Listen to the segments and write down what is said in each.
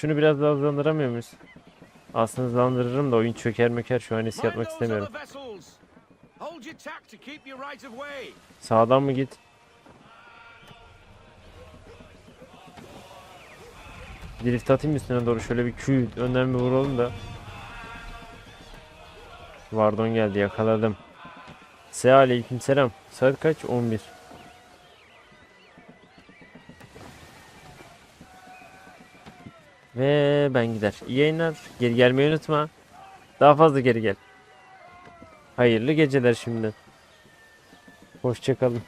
Şunu biraz daha hızlandıramıyor muyuz? Aslında hızlandırırım da oyun çöker möker şu an risk those istemiyorum. Sağdan mı git? Drift atayım üstüne doğru şöyle bir Q önden bir vuralım da. Vardon geldi yakaladım. Se aleyküm selam. Saat kaç? 11. Ve ben gider. İyi yayınlar. Geri gelmeyi unutma. Daha fazla geri gel. Hayırlı geceler şimdiden. Hoşçakalın.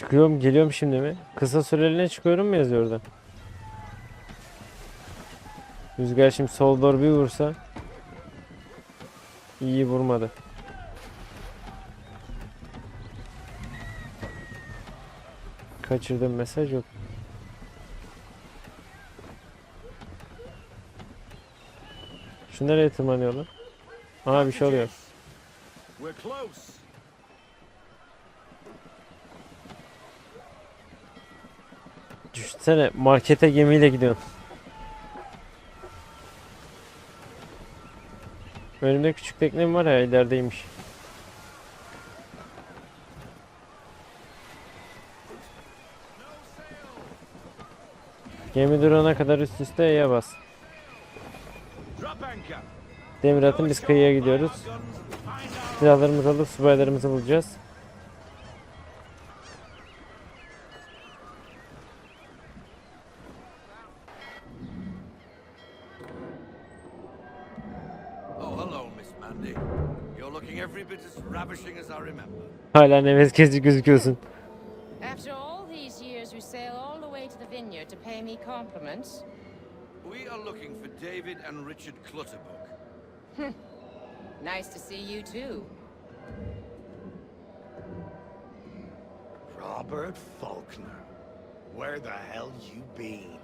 Çıkıyorum, geliyorum şimdi mi? Kısa süreliğine çıkıyorum mu yazıyor orada? Rüzgar şimdi sol doğru bir vursa. İyi vurmadı. Kaçırdığım mesaj yok. Şu nereye tırmanıyor lan? Aa bir şey oluyor. We're close. Düşünsene markete gemiyle gidiyorsun. Önümde küçük teknem var ya ilerideymiş. Gemi durana kadar üst üste E'ye bas. Demir atın biz kıyıya gidiyoruz. Silahlarımızı alıp subaylarımızı bulacağız. Hello, Miss Mandy. You're looking every bit as ravishing as I remember. Hala nefes kesici gözüküyorsun. After all these years, you sail all the way to the vineyard to pay me compliments. We are looking for David and Richard Clutterbuck. Nice to see you too. Robert Faulkner. Where the hell you been?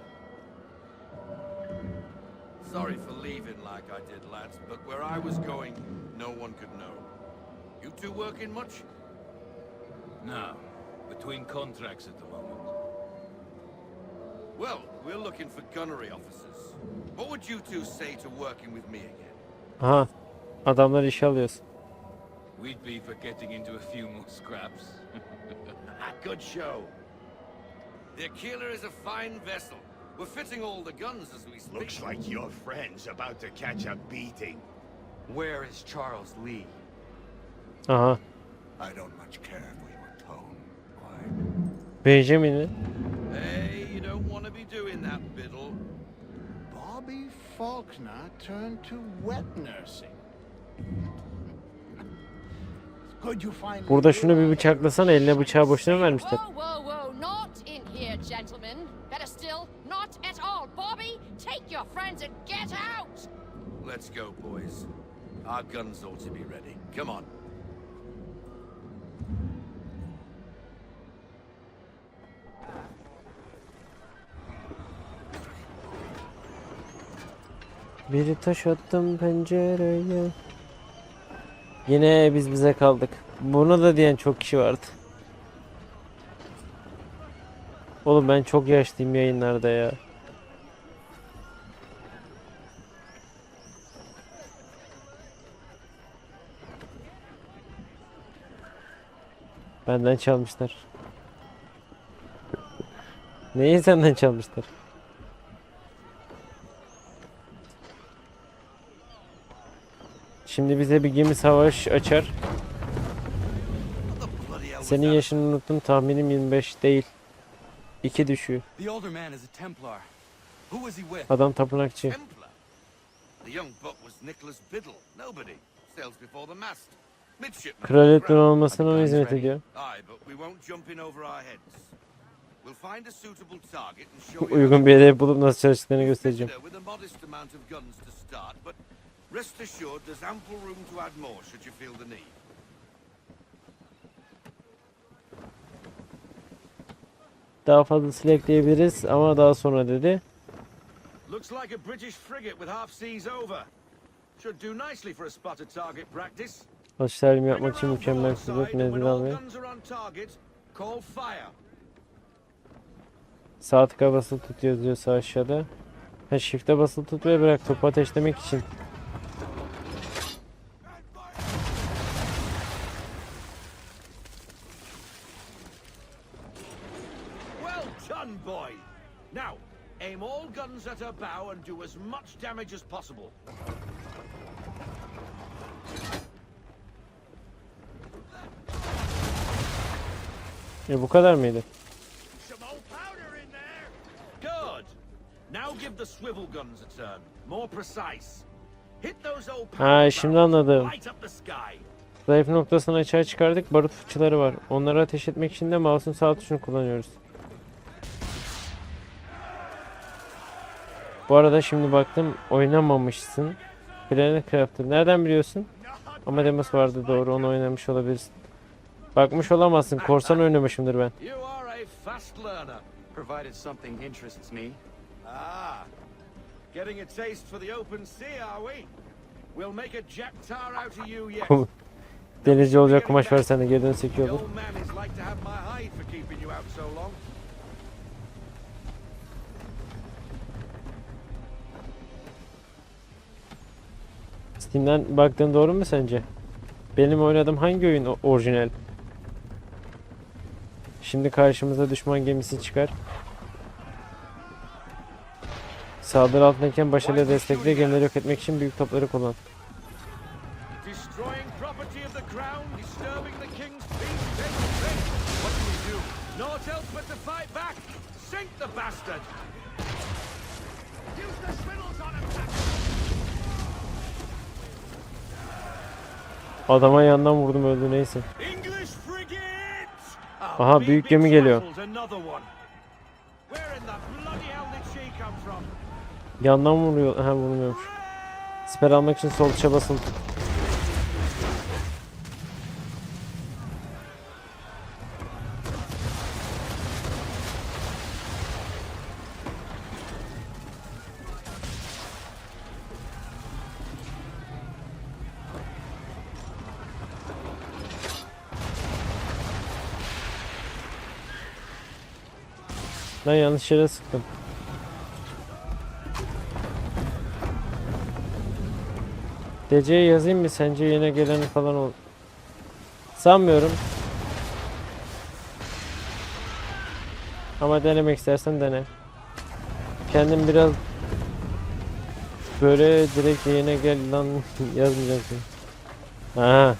Sorry for leaving like I did, lads, but where I was going, no one could know. You two working much? No, between contracts at the moment. Well, we're looking for gunnery officers. What would you two say to working with me again? Aha. Adamlar işe alıyoruz. We'd be for getting into a few more scraps. Ah, good show. The Aquila is a fine vessel. We're fitting all the guns as we speak. Looks like your friend's about to catch a beating. Where is Charles Lee? Aha. I don't much care if we were towed. Why? Benjamin'i. Hey, you don't want to be doing that, Biddle. Bobby Faulkner turned to wet nursing. Burada şunu bir realized bıçaklasana eline bıçağı boşuna vermişler? Take your friends and get out! Let's go, boys. Our guns ought to be ready. Come on. Biri taş attım pencereye. Yine biz bize kaldık. Bunu da diyen çok kişi vardı. Oğlum ben çok yaşlıyım yayınlarda ya. Benden çalmışlar. Neyi senden çalmışlar? Şimdi bize bir gemi savaş açar. Senin yaşını unuttum. Tahminim 25 değil. 2 düşüyor. Adam tapınakçı. The young buck was Nicholas Biddle. Nobody. Sails before the mast. Kraliyetin olmasına mı hizmet ediyor? Uygun bir yere bulup nasıl çalıştığını göstereceğim. Rest assured there's ample room to add more should you feel the need. Daha fazlasını ekleyebiliriz ama daha sonra dedi. Looks like a British frigate with half seas over. Should do nicely for a spotted target practice. Atış Bring yapmak için mükemmel nedir all abi? Sağ tıka basılı tut yazıyor sağ aşağıda. Ha shift'e basılı tut ve bırak topu ateşlemek için. Now, aim all guns at her bow and do as much damage as possible. E bu kadar mıydı? Some old powder in there. Good. Now give the swivel guns a turn. More precise. Hit those old powder Ha şimdi anladım. Zayıf noktasını açığa çıkardık. Barut fıçıları var. Onları ateş etmek için de mouse'un sağ tuşunu kullanıyoruz. Bu arada şimdi baktım oynamamışsın. Planet Crafter. Nereden biliyorsun? Ama demos vardı doğru onu oynamış olabilirsin. Bakmış olamazsın. Korsan oynamışımdır ben. Provided something interests me. Ah. Getting a taste for the open sea, are we? We'll make a jack tar out of you yet. Denizci olacak kumaş versen de geri dönsek iyi olur. Steam'den baktığın doğru mu sence? Benim oynadığım hangi oyun orijinal? Şimdi karşımıza düşman gemisi çıkar. Saldırı altındayken başarılı destekle gemileri yok etmek için büyük topları kullan. Adama yandan vurdum öldü neyse. Ah, Aha, büyük gemi geliyor. Yandan vuruyor. Ha vurmuyormuş. Siper almak için sol tuşa basılı tut. Ben yanlış yere sıktım. DC'ye yazayım mı sence yine geleni falan ol. Sanmıyorum. Ama denemek istersen dene. Kendim biraz böyle direkt yine gel lan yazmayacağım. Aha.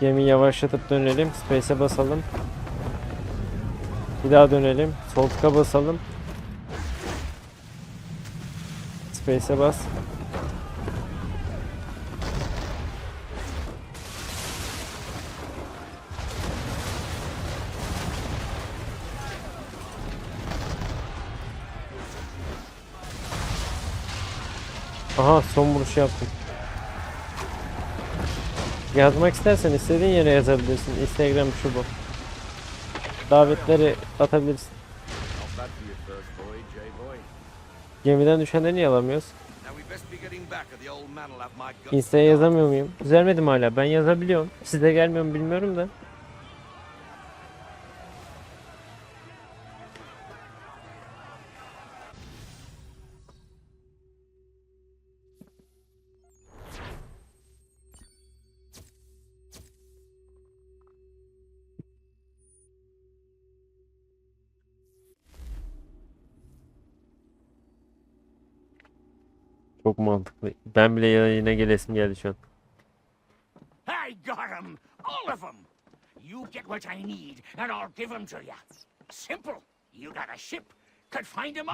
Gemi yavaşlatıp dönelim. Space'e basalım. Bir daha dönelim. Sol tıka basalım. Space'e bas. Aha son vuruş yaptım. Yazmak istersen istediğin yere yazabilirsin. Instagram şu bu. Davetleri atabilirsin. Gemiden düşenleri niye alamıyoruz? Insta'ya yazamıyor muyum? Düzelmedim hala. Ben yazabiliyorum. Size gelmiyor bilmiyorum da. Çok mantıklı. Ben bile yayına gelesim geldi şu an. I got 'em, all of 'em. You get what I need, and I'll give 'em to you. Simple. You got a ship. Could find 'em